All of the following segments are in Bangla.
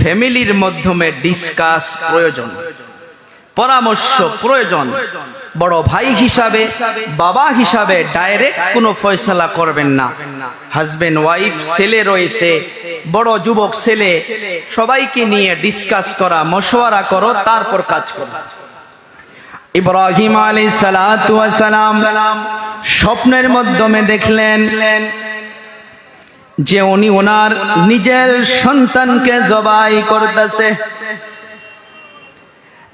ফ্যামিলির মাধ্যমে ডিসকাস প্রয়োজন, পরামর্শ প্রয়োজন। বড় ভাই হিসাবে, বাবা হিসাবে ডাইরেক্ট কোনো ফয়সলা করবেন না। হাজবেন্ড ওয়াইফ ছেলে রয়েছে, বড় যুবক, ছেলে, সবাইকে নিয়ে ডিসকাস করা, মশওয়ারা করো, তারপর কাজ করো। ইব্রাহিম আলী সালাম স্বপ্নের মাধ্যমে দেখলেন যে উনি ওনার নিজের সন্তানকে জবাই করতেছে।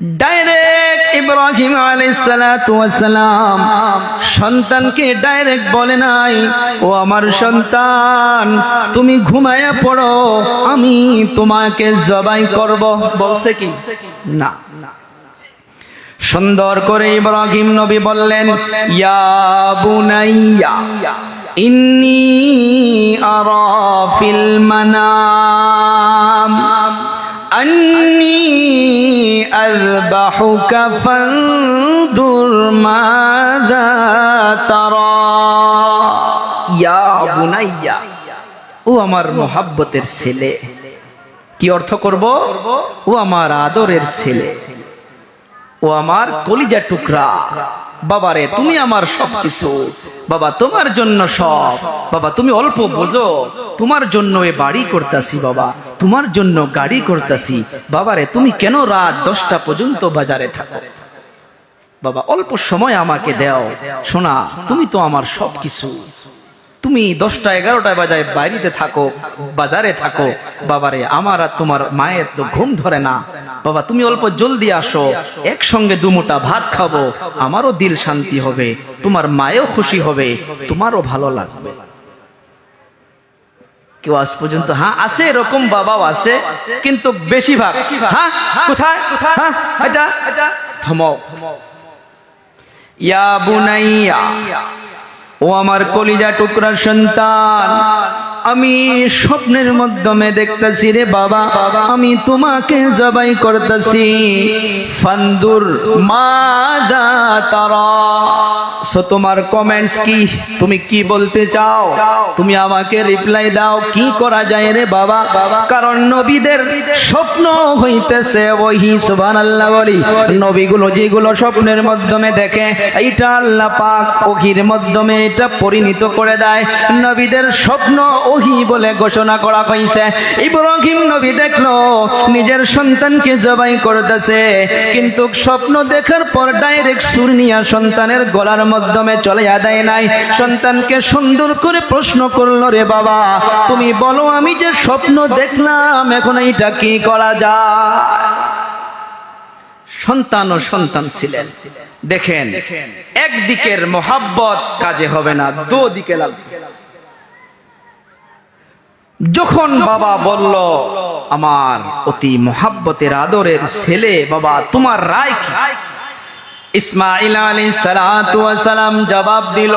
ডাইরেক্ট ইব্রাহিম আলাইসালাম সন্তানকে ডাইরেক্ট বলে নাই, ও আমার সন্তান, তুমি ঘুমায়া পড়ো, আমি তোমাকে জবাই করব। বলছে কি? না। সুন্দর করে ইব্রাহিম নবী বললেন, ইয়া বুনাইয়া ইন্নি আরা ফিল মানাম। আন্নি আযবাহুকা ফানদুর মাযা তারা। ইয়া বুনাইয়া, ও আমার মোহাব্বতের ছেলে। কি অর্থ করব? ও আমার আদরের ছেলে। ও আমার কলিজা টুকরা। বাবারে তুমি আমার সব কিছু বাবা, তোমার জন্য সব। বাবা, তুমি অল্প বোঝো। তোমার জন্য এ বাড়ি করতাছি বাবা। তোমার জন্য গাড়ি করতাছি। বাবারে তুমি কেন রাত দশটা পর্যন্ত বাজারে থাকো? বাবা, অল্প সময় আমাকে দাও। শোনা, তুমি তো আমার সব কিছু তুমি দশটা এগারোটায় বাজায় বাইরেতে থাকো, বাজারে থাকো। বাবারে আমার আর তোমার মায়ের তো ঘুম ধরে না। বাবা, তুমি অল্প জলদি আসো, একসঙ্গে দুমোটা ভাত খাব, আমারও দিল শান্তি হবে, তোমার মায়েও খুশি হবে, তোমারও ভালো লাগবে। কেউ আজ পর্যন্ত হ্যাঁ আছে এরকম বাবাও আছে, কিন্তু বেশিরভাগ হ্যাঁ কোথায়? হ্যাঁ ও আমার কলিজা টুকরার সন্তান আমি স্বপ্নের মাধ্যমে দেখতেছি রে বাবা। আমি তোমাকে জবাই করতেছি। ফান্দুর মাদা তারা। সো তোমার কমেন্টস কি? তুমি কি বলতে চাও? তুমি আমাকে রিপ্লাই দাও, কি করা যায় রে বাবা? কারণ নবীদের স্বপ্ন হইতেছে ওহি, সুবহানাল্লাহ বলি। নবীগুলো যেগুলো স্বপ্নের মাধ্যমে দেখে, এইটা আল্লাহ পাক ওহির মাধ্যমে এটা পরিণত করে দেয়। নবীদের স্বপ্ন ওহি বলে ঘোষণা করা হয়েছে ইব্রাহিম নবী দেখল, নিজের সন্তানকে জবাই করতেছে, কিন্তু স্বপ্ন দেখার পর ডাইরেক্ট সুরনিয়া সন্তানের গলার মাধ্যমে চলে আদায় নাই। সন্তানকে সুন্দর করে প্রশ্ন করল, রে বাবা, তুমি বলো আমি যে স্বপ্ন দেখলাম, এখন এইটা কি করা যায়? সন্তান ও সন্তান ছিলেন। দেখেন, একদিকের মোহাব্বত কাজে হবে না দু দিকে লাগবে যখন বাবা বলল আমার অতি মোহাব্বতের আদরের ছেলে বাবা তোমার রায় কি? ইসমাইল আলী সালাম জবাব দিল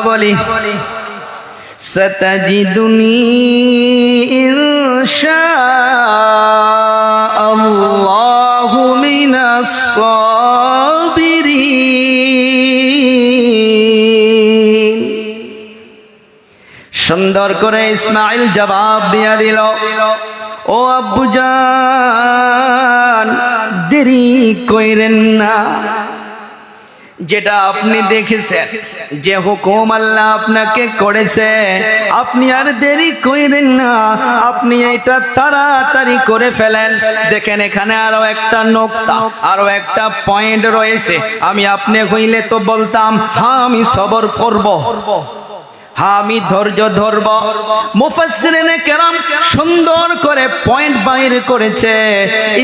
বলি সতজিদুনি ইনশা আল্লাহু মিনাস সুন্দর করে ইসমাইল জবাব দিয়া দিল, ও আব্বুজান দেরি কইরেন না। যেটা আপনি দেখেছেন, যে হুকুম আল্লাহ আপনাকে করেছে, আপনি আর দেরি কইরেন না। আপনি এটা তাড়াতাড়ি করে ফেলেন। দেখেন এখানে আরও একটা নোক্তা, আরও একটা পয়েন্ট রয়েছে। আমি আপনি হইলে তো বলতাম হ্যাঁ আমি সবর করব। আমি ধৈর্য ধরব। মুফাসসিরিনে কেরাম সুন্দর করে পয়েন্ট বাইর করেছে।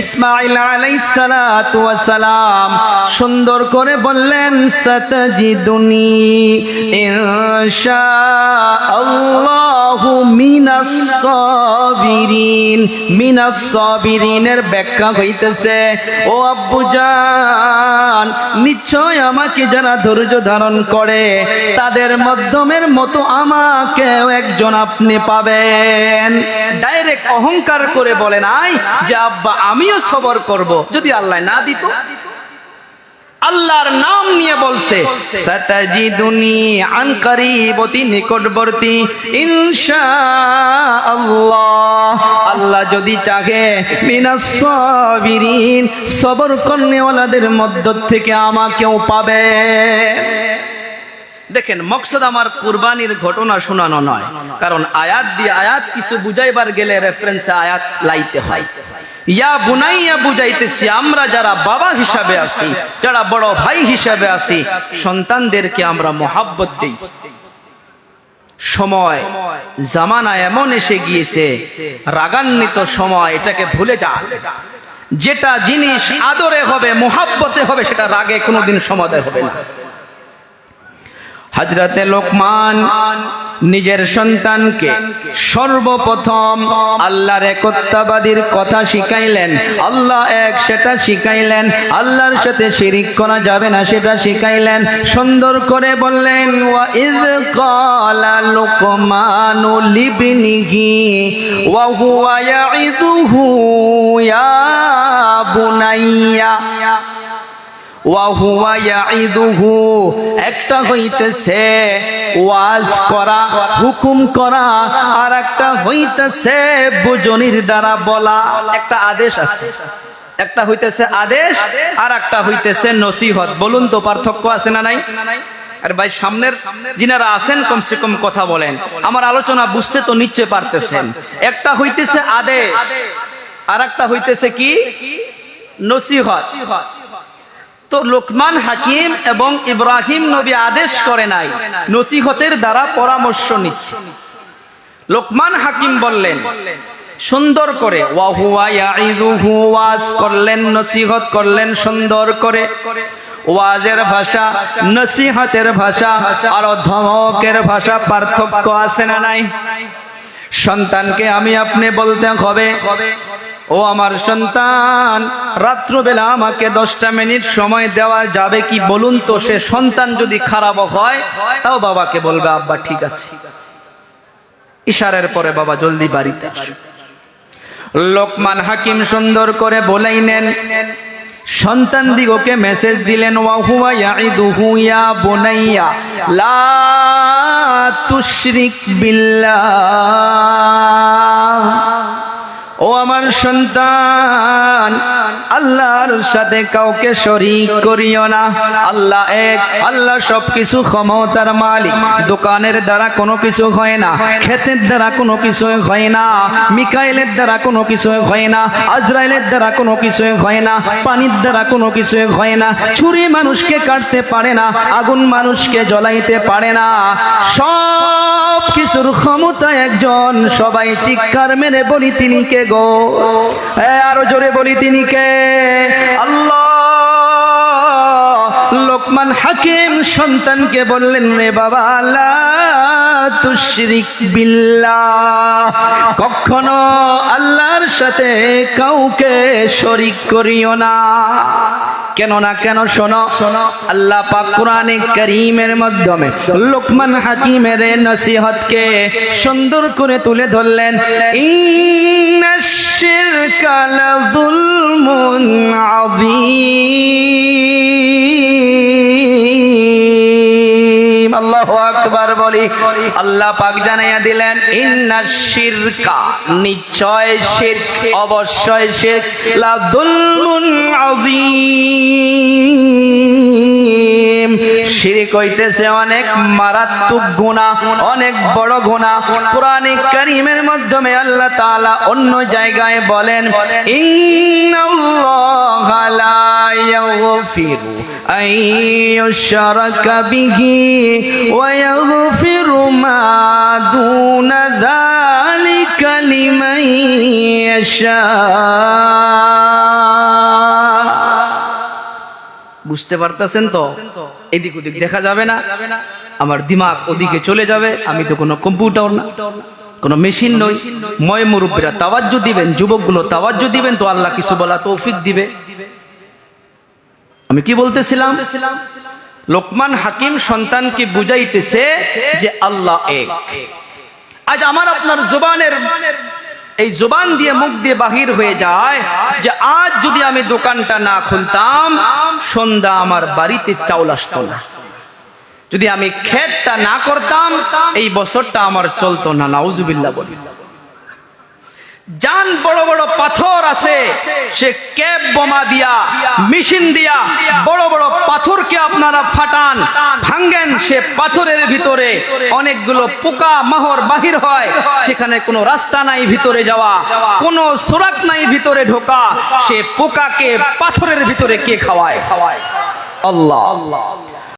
ইসমাইল আলাইহিস সালাতু ওয়াস সালাম সুন্দর করে বললেন, সাতাজিদুনি ইনশাআল্লাহু মিনাস সাবিরিন। মিনাস সাবিরিনের ব্যাখ্যা হইতেছে, ও আব্বুজান নিশ্চয় আমাকে যারা ধৈর্য ধারণ করে, তাদের মাধ্যমের মতো আমাকেও একজন আপনি পাবেন। ডাইরেক্ট অহংকার করে বলেন আই যে আব্বা, আমিও সবর করব। যদি আল্লাহ না দিত? আল্লাহর নাম নিয়ে বলছে সাতাজিদুনি আনকারিব অতি নিকটবর্তী, ইনশাআল্লাহ। আল্লাহ আল্লাহ যদি চাহে, মিনাস সাবিরিন, সবর করনেওয়ালাদের মধ্য থেকে আমাকেও পাবে দেখেন, মকসদ আমার কুরবানির ঘটনা শোনানো নয়। কারণ আয়াত দিয়ে আয়াত কিছু বুঝাইবার গেলে রেফারেন্সে আয়াত লাইতে হয়। ইয়া বুনাইয়া বুঝাইতেছি, আমরা যারা বাবা হিসাবে আছি, যারা বড় ভাই হিসাবে আছি, সন্তানদেরকে আমরা দিই। সময়, জামানা এমন এসে গিয়েছে, রাগান্বিত সময়, এটাকে ভুলে যা। যেটা জিনিস আদরে হবে, মোহাব্বতে হবে, সেটা রাগে কোনোদিন সমাধান হবে না। হজরতে লোকমান নিজের সন্তানকে সর্বপ্রথম আল্লাহর একত্বাবাদীর কথা শিখাইলেন। আল্লাহ এক সেটা শিখাইলেন, আল্লাহর সাথে শিরিক করা যাবে না সেটা শিখাইলেন। সুন্দর করে বললেন, ওয়া হুয়া একটা হইতেছে ওয়াজ করা, হুকুম করা আর একটা হইতেছে বুজনির দ্বারা বলা। একটা আদেশ আছে। একটা হইতেছে আদেশ আর একটা হইতেছে নসিহত। বলুন তো, পার্থক্য আছে না নাই? আর ভাই, সামনের যিনারা আছেন, কমসে কম কথা বলেন। আমার আলোচনা বুঝতে তো নিশ্চয় পারতেছেন। একটা হইতেছে আদেশ আর একটা হইতেছে কি? নসিহত। তো লোকমান হাকিম এবং ইব্রাহিম নবী আদেশ করে নাই, নসিহতের দ্বারা পরামর্শ নিচ্ছে। লোকমান হাকিম বললেন, সুন্দর করে ওয়াজ করলেন, নসিহত করলেন, সুন্দর করে। ওয়াজের ভাষা, নসিহতের ভাষা, আর ধমকের ভাষা পার্থক্য আছে না নাই? সন্তানকে আমি আপনি বলতে হবে ও আমার সন্তান, রাত্রবেলা আমাকে দশটা মিনিট সময় দেওয়া যাবে কি বলুন তো? সে সন্তান যদি খারাপ হয়, তাও বাবাকে বলবে, আব্বা, ঠিক আছে। ইশারের পরে বাবা জলদি বাড়িতে লোকমান হাকিম সুন্দর করে বলেই নেন, সন্তান দিগকে মেসেজ দিলেন ওয়াহুয়া ইয়াইদুহু ইয়া বুনাইয়া, লা বিল্লাহ। ও আমার সন্তান, আল্লাহর সাথে কাউকে শরিক করিও না। আল্লাহ এক, আল্লাহ সবকিছু ক্ষমতার মালিক। দোকানের দ্বারা কোনো কিছু হয় না, ক্ষেতের দ্বারা কোনো কিছু হয় না, মিকাইলের দ্বারা কোনো কিছু হয় না, আজরাইলের দ্বারা কোনো কিছু হয় না, পানির দ্বারা কোনো কিছু হয় না, ছুরি মানুষকে কাটতে পারে না, আগুন মানুষকে জ্বলাইতে পারে না। সব কিছুর ক্ষমতা একজন। সবাই চিৎকার মেরে বলি তিনি কে গো? আরও জোরে বলি তিনি কে? আল্লাহ! লোকমান হাকিম সন্তানকে বললেন রে বাবা আল্লাহ তুশরিক কখনো আল্লাহর সাথে কাউকে শরিক করিও না। কেন না কেন শোনো শোনো, আল্লাহ পাক কোরআনে করিমের মাধ্যমে লোকমান হাকিমের নসিহতকে সুন্দর করে তুলে ধরলেন। ইন্নাশ শিরকা লাযুলমুন আযীম। আকবার বলি আল্লাহ পাক জানাইয়া দিলেন ইন্না শিরকা নিশ্চয় শিরক অবশ্যই শিরক লাযুলমুন আযীম। শিরিক কইতেছে অনেক মারাত্মক গুণা অনেক বড় গুণা পুরানি কারিমের মাধ্যমে আল্লাহ তাআলা অন্য জায়গায় বলেন বুঝতে পারতেছেন তো? এদিক ওদিক দেখা যাবে না। আমার দিমাগ ওদিকে চলে যাবে। আমি তো কোনো কম্পিউটার না, কোনো মেশিন নই। ময় মুরব্বীরা তাওয়াজ্জু দিবেন, যুবকগুলো তাওয়াজ্জু দিবেন তো আল্লাহ কিছু বলা তৌফিক দিবে। আমি কি বলতেছিলাম? লোকমান হাকিম সন্তানকে বুঝাইতেছে যে আল্লাহ এক। আজ আমার আপনার জবানের এই জোবান দিয়ে মুখ দিয়ে বাহির হয়ে যায় যে আজ যদি আমি দোকানটা না খুলতাম, সন্ধ্যা আমার বাড়িতে চাউল আসতো না। যদি আমি খেতটা না করতাম, এই বছরটা আমার চলতো না নাউজুবিল্লা বলি। জান বড় বড় পাথর আছে, সে ক্যাব বোমা দিয়া, মেশিন দিয়া বড় বড় পাথরকে আপনারা ফাটান, ভাঙ্গেন সে পাথরের ভিতরে। অনেকগুলো পোকা মাহর বাহির হয়, সেখানে কোনো রাস্তা নাই ভিতরে যাওয়া, কোনো সুরাত নাই ভিতরে ঢোকা, সে পোকাকে পাথরের ভিতরে কে খাওয়ায়? খাওয়ায় আল্লাহ আল্লাহ।